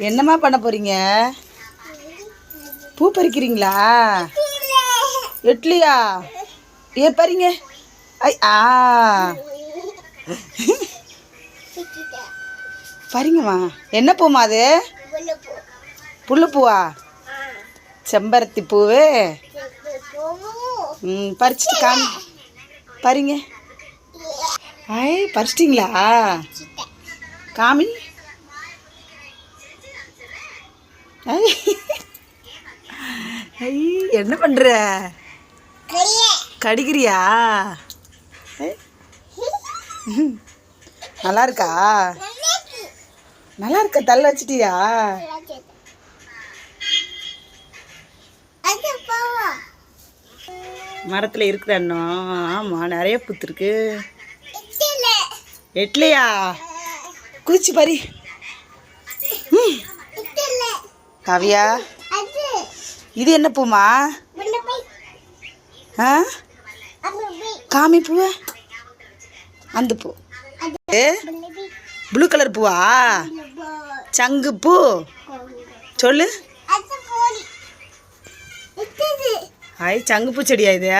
என்னம்மா பண்ண போறீங்க? பூ பறிக்கிறீங்களா? இட்லியா? ஏ பறிங்க. ஐ ஆ. பறிங்கம்மா. என்ன பூமா அது? புல்லுப்பூவா? செம்பருத்தி பூவு? ம் பறிச்சுட்டு காமி. பறிங்க. ஐ பறிச்சிட்டிங்களா? காமி. என்ன பண்ணுற கடிக்கிறியா. நல்லா இருக்கா? நல்லா இருக்கா? தள்ள வச்சிட்டியா? மரத்தில் இருக்கிற அண்ணம் ஆமாம் நிறைய பூத்துருக்கு எட்லையா குதிச்சு பாரி. காவியா? இது என்ன பூமா? ஆ? காமி பூவ? அந்த பூ. ப்ளூ கலர் பூவா? சங்கு பூ? சொல்லு. ஹாய் சங்கு பூ செடியா இது?